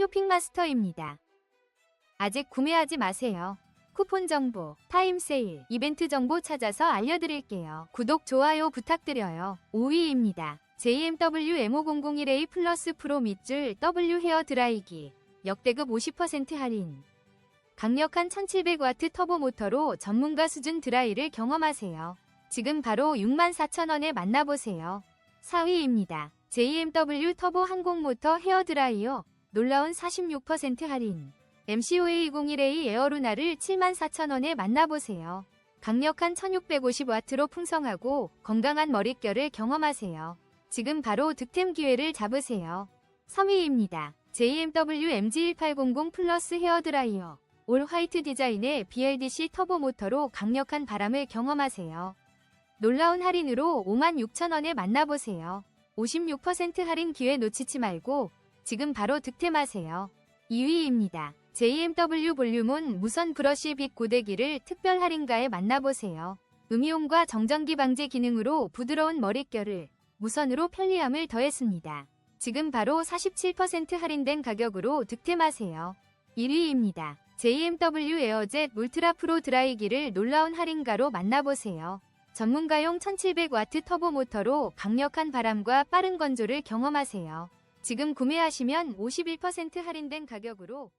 쇼핑마스터입니다. 아직 구매하지 마세요. 쿠폰 정보, 타임 세일, 이벤트 정보 찾아서 알려드릴게요. 구독, 좋아요 부탁드려요. 5위입니다. JMW M5001A 플러스 프로 밑줄 W 헤어 드라이기. 역대급 50% 할인. 강력한 1700W 터보 모터로 전문가 수준 드라이를 경험하세요. 지금 바로 64,000원에 만나보세요. 4위입니다. JMW 터보 항공 모터 헤어 드라이어. 놀라운 46% 할인. MCOA201A 에어루나를 74,000원에 만나보세요. 강력한 1650W로 풍성하고 건강한 머릿결을 경험하세요. 지금 바로 득템 기회를 잡으세요. 3위입니다. JMW MG1800 플러스 헤어 드라이어. 올 화이트 디자인의 BLDC 터보 모터로 강력한 바람을 경험하세요. 놀라운 할인으로 56,000원에 만나보세요. 56% 할인 기회 놓치지 말고 지금 바로 득템하세요. 2위입니다. JMW 볼륨온 무선 브러쉬 빛 고데기를 특별 할인가에 만나보세요. 음이온과 정전기 방지 기능으로 부드러운 머릿결을 무선으로 편리함을 더했습니다. 지금 바로 47% 할인된 가격으로 득템하세요. 1위입니다. JMW 에어젯 울트라 프로 드라이기를 놀라운 할인가로 만나보세요. 전문가용 1700W 터보 모터로 강력한 바람과 빠른 건조를 경험하세요. 지금 구매하시면 51% 할인된 가격으로